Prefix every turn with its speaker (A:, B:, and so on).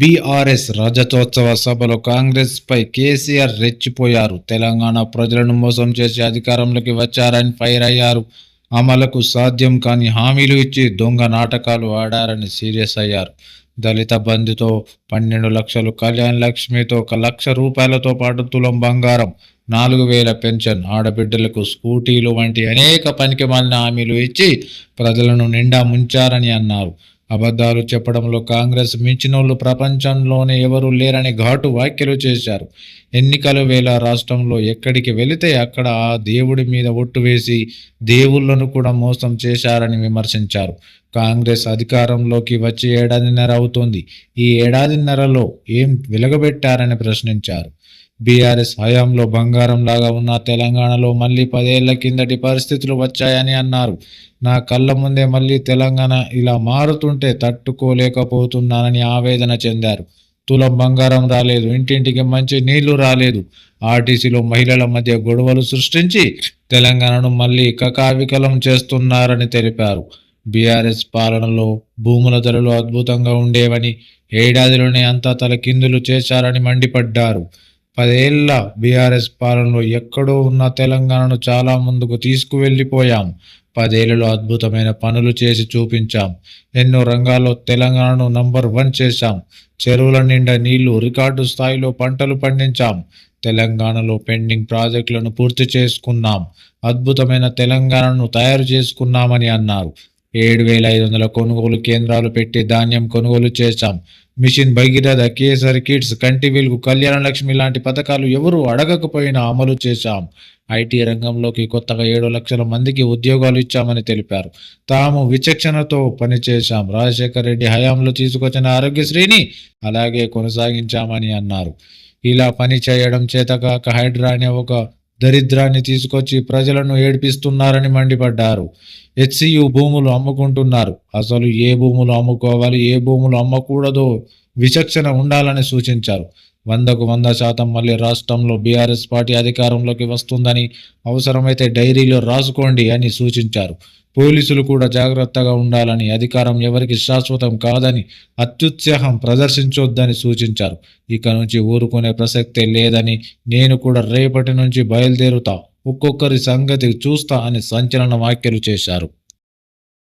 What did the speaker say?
A: BRS రజతోత్సవ సభలో కాంగ్రెస్ పై కేసీఆర్ రెచ్చిపోయారు. తెలంగాణ ప్రజలను మోసం చేసి అధికారంలోకి వచ్చారని ఫైర్ అయ్యారు. అమలకు సాధ్యం కాని హామీలు ఇచ్చి దొంగ నాటకాలు ఆడారని సీరియస్ అయ్యారు. దళిత బంధుతో పన్నెండు లక్షలు కళ్యాణ్ లక్ష్మితో ఒక లక్ష రూపాయలతో పాటు తులం బంగారం నాలుగు వేల పెన్షన్ ఆడబిడ్డలకు స్కూటీలు వంటి అనేక పనికి మాలిన హామీలు ఇచ్చి ప్రజలను నిండా ముంచారని అన్నారు. అబద్ధాలు చెప్పడంలో కాంగ్రెస్ మించినోళ్ళు ప్రపంచంలోనే ఎవరూ లేరని ఘాటు వ్యాఖ్యలు చేశారు. ఎన్నికల వేళ రాష్ట్రంలో ఎక్కడికి వెళితే అక్కడ ఆ దేవుడి మీద ఒట్టు వేసి దేవుళ్ళను కూడా మోసం చేశారని విమర్శించారు. కాంగ్రెస్ అధికారంలోకి వచ్చి ఏడాదిన్నర అవుతోంది. ఈ ఏడాదిన్నరలో ఏం వెలగబెట్టారని ప్రశ్నించారు. బీఆర్ఎస్ హయాంలో బంగారం లాగా ఉన్న తెలంగాణలో మళ్ళీ పదేళ్ళ కిందటి పరిస్థితులు వచ్చాయని అన్నారు. నా కళ్ళ ముందే మళ్ళీ తెలంగాణ ఇలా మారుతుంటే తట్టుకోలేకపోతున్నానని ఆవేదన చెందారు. తులం బంగారం రాలేదు ఇంటింటికి మంచి నీళ్ళు రాలేదు. ఆర్టీసీలో మహిళల మధ్య గొడవలు సృష్టించి తెలంగాణను మళ్ళీ కకావికలం చేస్తున్నారని తెలిపారు. బీఆర్ఎస్ పాలనలో భూముల ధరలు అద్భుతంగా ఉండేవని ఏడాదిలోనే అంతా తలకిందులు చేశారని మండిపడ్డారు. పదేళ్ళ బీఆర్ఎస్ పాలనలో ఎక్కడో ఉన్న తెలంగాణను చాలా ముందుకు తీసుకువెళ్ళిపోయాం. పదేళ్ళలో అద్భుతమైన పనులు చేసి చూపించాం. ఎన్నో రంగాల్లో తెలంగాణను నంబర్ వన్ చేశాం. చెరువుల నిండా నీళ్ళు రికార్డు స్థాయిలో పంటలు పండించాం. తెలంగాణలో పెండింగ్ ప్రాజెక్టులను పూర్తి చేసుకున్నాం. అద్భుతమైన తెలంగాణను తయారు చేసుకున్నామని అన్నారు. ఏడు వేల ఐదు వందల కొనుగోలు కేంద్రాలు పెట్టి ధాన్యం కొనుగోలు చేశాం. మిషన్ భగీరథ కేసర్ కిడ్స్ కంటి వెలుగు కళ్యాణ లక్ష్మి లాంటి పథకాలు ఎవరు అడగకపోయినా అమలు చేశాం. ఐటీ రంగంలోకి కొత్తగా ఏడు లక్షల మందికి ఉద్యోగాలు ఇచ్చామని తెలిపారు. తాము విచక్షణతో పనిచేశాం రాజశేఖర రెడ్డి హయాంలో తీసుకొచ్చిన ఆరోగ్యశ్రీని అలాగే కొనసాగించామని అన్నారు. ఇలా పని చేయడం చేతకాక హైడ్రా అనే ఒక దరిద్రాన్ని తీసుకొచ్చి ప్రజలను ఏడిపిస్తున్నారని మండిపడ్డారు. హెచ్సియు భూములు అమ్ముకుంటున్నారు. అసలు ఏ భూములు అమ్ముకోవాలి ఏ భూములు అమ్మకూడదో విచక్షణ ఉండాలని సూచించారు. వందకు వంద శాతం మళ్ళీ రాష్ట్రంలో బీఆర్ఎస్ పార్టీ అధికారంలోకి వస్తుందని అవసరమైతే డైరీలో రాసుకోండి అని సూచించారు. పోలీసులు కూడా జాగ్రత్తగా ఉండాలని అధికారం ఎవరికి శాశ్వతం కాదని అత్యుత్సాహం ప్రదర్శించొద్దని సూచించారు. ఇక నుంచి ఊరుకునే ప్రసక్తే లేదని నేను కూడా రేపటి నుంచి బయలుదేరుతా ఒక్కొక్కరి సంగతి చూస్తా అని సంచలన వ్యాఖ్యలు చేశారు.